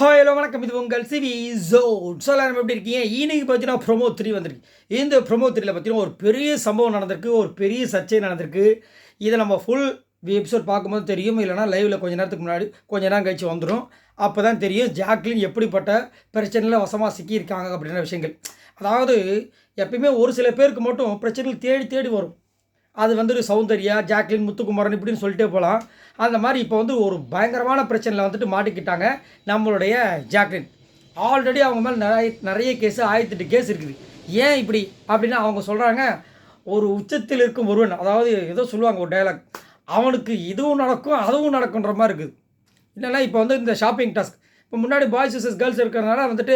Hi hello வணக்கம். இது உங்கள் சிவி ஜோட் ஸோ எல்லாரும் எப்படி இருக்கீங்க? இன்னைக்கு பார்த்தீங்கன்னா ப்ரொமோ த்ரீ வந்திருக்கு. இந்த ப்ரொமோ த்ரீல பார்த்தீங்கன்னா ஒரு பெரிய சம்பவம் நடந்திருக்கு. ஒரு பெரிய சர்ச்சை நடந்திருக்கு. இதை நம்ம ஃபுல் எபிசோட் பார்க்கும்போது தெரியும். இல்லைனா லைவில் கொஞ்ச நேரத்துக்கு முன்னாடி கொஞ்ச நேரம் கழிச்சு வந்துடும் அப்போ தான் தெரியும் ஜாக்லின் எப்படிப்பட்ட பிரச்சனையில் வசமாக சிக்கியிருக்காங்க அப்படின்ற விஷயங்கள். அதாவது எப்பயுமே ஒரு சில பேருக்கு மட்டும் பிரச்சனைகள் தேடி தேடி வரும். அது வந்துட்டு சௌந்தர்யா ஜாக்லின் முத்துக்குமரன் இப்படின்னு சொல்லிட்டே போகலாம். அந்த மாதிரி இப்போ வந்து ஒரு பயங்கரமான பிரச்சனையில் வந்துட்டு மாட்டிக்கிட்டாங்க நம்மளுடைய ஜாக்லின். ஆல்ரெடி அவங்க மேலே நிறைய நிறைய கேஸ் ஆயிரத்தெட்டு கேஸ் இருக்குது. ஏன் இப்படி? அப்படின்னா அவங்க சொல்கிறாங்க ஒரு உச்சத்தில் இருக்கும் ஒருவன் அதாவது ஏதோ சொல்லுவாங்க ஒரு டைலாக் அவனுக்கு இதுவும் நடக்கும் அதுவும் நடக்குன்ற மாதிரி இருக்குது. இல்லைன்னா இப்போ வந்து இந்த ஷாப்பிங் டாஸ்க் இப்போ முன்னாடி பாய்ஸ் விசஸ் கேர்ள்ஸ் இருக்கிறதுனால வந்துட்டு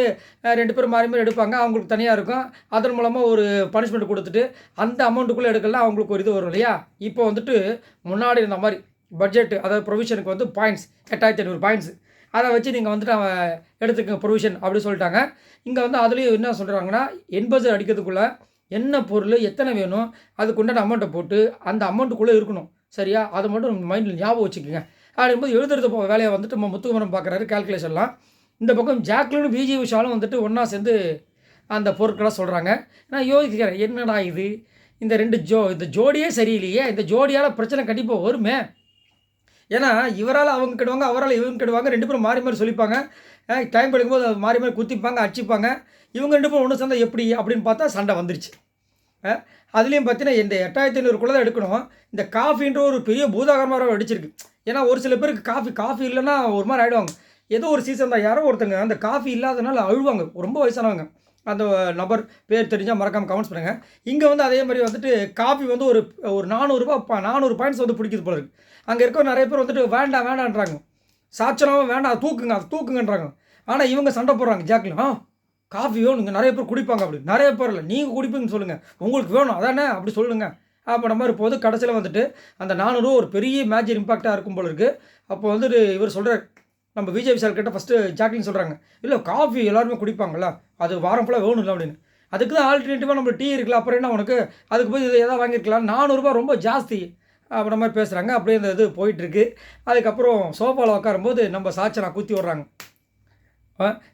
ரெண்டு பேரும் மாறி மாறி எடுப்பாங்க. அவங்களுக்கு தனியாக இருக்கும். அதன் மூலமாக ஒரு பனிஷ்மெண்ட் கொடுத்துட்டு அந்த அமௌண்ட்டுக்குள்ளே எடுக்கலாம் அவங்களுக்கு ஒரு இது வரும் இல்லையா? இப்போ வந்துட்டு முன்னாடி இருந்த மாதிரி பட்ஜெட் அதாவது ப்ரொவிஷனுக்கு வந்து பாயிண்ட்ஸ் எட்டாயிரத்தி ஐநூறு பாயிண்ட்ஸ் அதை வச்சு நீங்கள் வந்துட்டு அவன் எடுத்துக்கங்க ப்ரொவிஷன் அப்படி சொல்லிட்டாங்க. இங்கே வந்து அதுலேயும் என்ன சொல்கிறாங்கன்னா எண்பது அடிக்கிறதுக்குள்ளே என்ன பொருள் எத்தனை வேணும் அதுக்குண்டான அமௌண்ட்டை போட்டு அந்த அமௌண்ட்டுக்குள்ளே இருக்கணும். சரியா? அதை மட்டும் மைண்டில் ஞாபகம் வச்சுக்கோங்க. அப்படிங்கும்போது எழுதுறது போ வேலையை வந்துட்டு நம்ம முத்துக்குமரம் பார்க்குறாரு கால்குலேஷன்லாம் இந்த பக்கம் ஜாக்லினும் பிஜி விஷாலும் வந்துட்டு ஒன்றா சேர்ந்து அந்த பொருட்களை சொல்கிறாங்க நான் யோசிக்கிறேன் என்னடா இது? இந்த ரெண்டு ஜோ இந்த ஜோடியே சரியில்லையே இந்த ஜோடியால் பிரச்சனை கண்டிப்பாக வருமே? ஏன்னா இவரால் அவங்க கெடுவாங்க அவரால் இவங்க கெடுவாங்க ரெண்டு பேரும் மாறி மாறி சொல்லிப்பாங்க. டைம் கிடைக்கும்போது மாறி மாறி குத்திப்பாங்க அடிச்சுப்பாங்க. இவங்க ரெண்டு பேரும் ஒன்று சேர்ந்தா எப்படி அப்படின்னு பார்த்தா சண்டை வந்துருச்சு. அதுலேயும் பார்த்தீங்கன்னா இந்த எட்டாயிரத்தி ஐநூறுக்குள்ளே தான் எடுக்கணும். இந்த காஃபின்ற ஒரு பெரிய பூதாகரமாக அடிச்சிருக்கு ஏன்னா ஒரு சில பேருக்கு காஃபி காஃபி இல்லைன்னா ஒரு மாதிரி ஆகிடுவாங்க ஏதோ ஒரு சீசன் தான். யாரோ ஒருத்தங்க அந்த காஃபி இல்லாதனால அழுவாங்க. ரொம்ப வயசானவங்க. அந்த நபர் பேர் தெரிஞ்சால் மறக்காமல் கமெண்ட்ஸ் பண்ணுங்கள் இங்கே வந்து அதே மாதிரி வந்துட்டு காஃபி வந்து ஒரு ஒரு நானூறுரூபா நானூறு பாயிண்ட்ஸ் வந்து பிடிக்குது போல இருக்கு. அங்கே இருக்க நிறைய பேர் வந்துட்டு வேண்டாம் வேண்டான்றாங்க சாச்சனாவும் வேண்டாம் தூக்குங்க அது தூக்குங்கன்றாங்க. ஆனால் இவங்க சண்டை போடுறாங்க ஜாக்கில். ஆ? காஃபி வேணுங்க நிறைய பேர் குடிப்பாங்க அப்படி. நிறைய பேர் இல்லை நீங்கள் குடிப்பீங்கன்னு சொல்லுங்கள் உங்களுக்கு வேணும் அதானே? அப்படி சொல்லுங்கள் அப்படின்ற மாதிரி போது கடைசியில் வந்துட்டு அந்த நானூறு ஒரு பெரிய மேஜர் இம்பாக்டாக இருக்கும் போல இருக்குது அப்போ வந்துட்டு இவர் சொல்கிறார் நம்ம விஜய் விஷால் கிட்ட ஃபஸ்ட்டு ஜாக்லின் சொல்கிறாங்க இல்லை காஃபி எல்லாருமே குடிப்பாங்களா அது வாரம் ஃபுல்லாக வேணும்ல அப்படின்னு. அதுக்கு தான் ஆல்டர்னேட்டிவாக நம்ம டீ இருக்குல்ல அப்புறம் என்ன உனக்கு? அதுக்கு போய் இதை எதாவது வாங்கியிருக்கலாம். நானூறுரூபா ரொம்ப ஜாஸ்தி அப்படின்ற மாதிரி பேசுகிறாங்க அப்படியே இந்த இது போயிட்டுருக்கு அதுக்கப்புறம் சோஃபாவில் உட்காரும்போது நம்ம சாச்சனா குத்தி விட்றாங்க.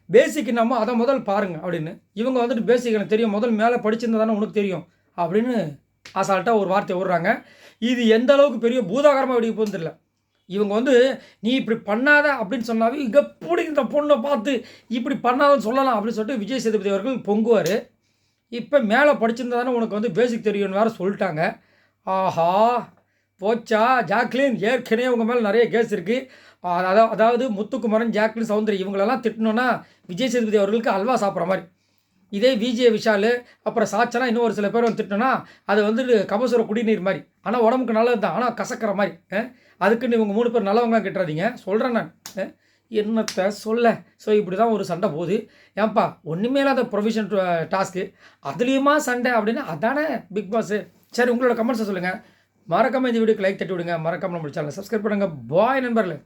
பேசிக் நம்ம அதை முதல் பாருங்க அப்படின்னு. இவங்க வந்துட்டு பேசிக் எனக்கு தெரியும். முதல் மேலே படிச்சிருந்தா தானே உனக்கு தெரியும் அப்படின்னு அசால்ட்டாக ஒரு வார்த்தை விடுறாங்க. இது எந்த அளவுக்கு பெரிய பூதாகரமாக வெடிக்க போகுதுன்னு தெரியல. இவங்க வந்து நீ இப்படி பண்ணாத அப்படின்னு சொன்னாவே எப்படி இந்த பொண்ணை பார்த்து இப்படி பண்ணாதன்னு சொல்லலாம் அப்படின்னு சொல்லிட்டு விஜய் சேதுபதி அவர்கள் பொங்குவார். இப்போ மேலே படிச்சிருந்தா தானே உனக்கு வந்து பேசிக் தெரியும்னு வேறு சொல்லிட்டாங்க. ஆஹா! போச்சா? ஜாக்லின் ஏற்கனவே உங்கள் மேலே நிறைய கேஸ் இருக்குது அதாவது அதாவது முத்துக்குமரன் ஜாக்லின் சௌந்தரி இவங்களெல்லாம் திட்டணுன்னா விஜய் சேதுபதி அவர்களுக்கு அல்வா சாப்பிட்ற மாதிரி. இதே விஜய விஷால் அப்புறம் சாச்சனா இன்னும் ஒரு சில பேர் வந்து திட்டோன்னா அது வந்து கபசுர குடிநீர் மாதிரி. ஆனால் உடம்புக்கு நல்லது தான் ஆனால் கசக்கிற மாதிரி. அதுக்குன்னு இவங்க மூணு பேர் நல்லவங்களாம் கிட்டுறாதீங்க. சொல்கிறேன் நான். என்னத்தை சொல்ல? ஸோ இப்படி தான் ஒரு சண்டை போகுது. ஏன்பா ஒன்றுமே இல்லாத ப்ரொவிஷன் டாஸ்க்கு அதுலேயுமா சண்டை அப்படின்னு அதானே பிக் பாஸு சரி உங்களோட கமெண்ட்ஸை சொல்லுங்கள் மறக்காமல் இந்த வீடியோக்கு லைக் தட்டி விடுங்க. மறக்காமல் நம்ம சேனலை சப்ஸ்கிரைப் பண்ணுங்கள் பாய் நண்பர்களே.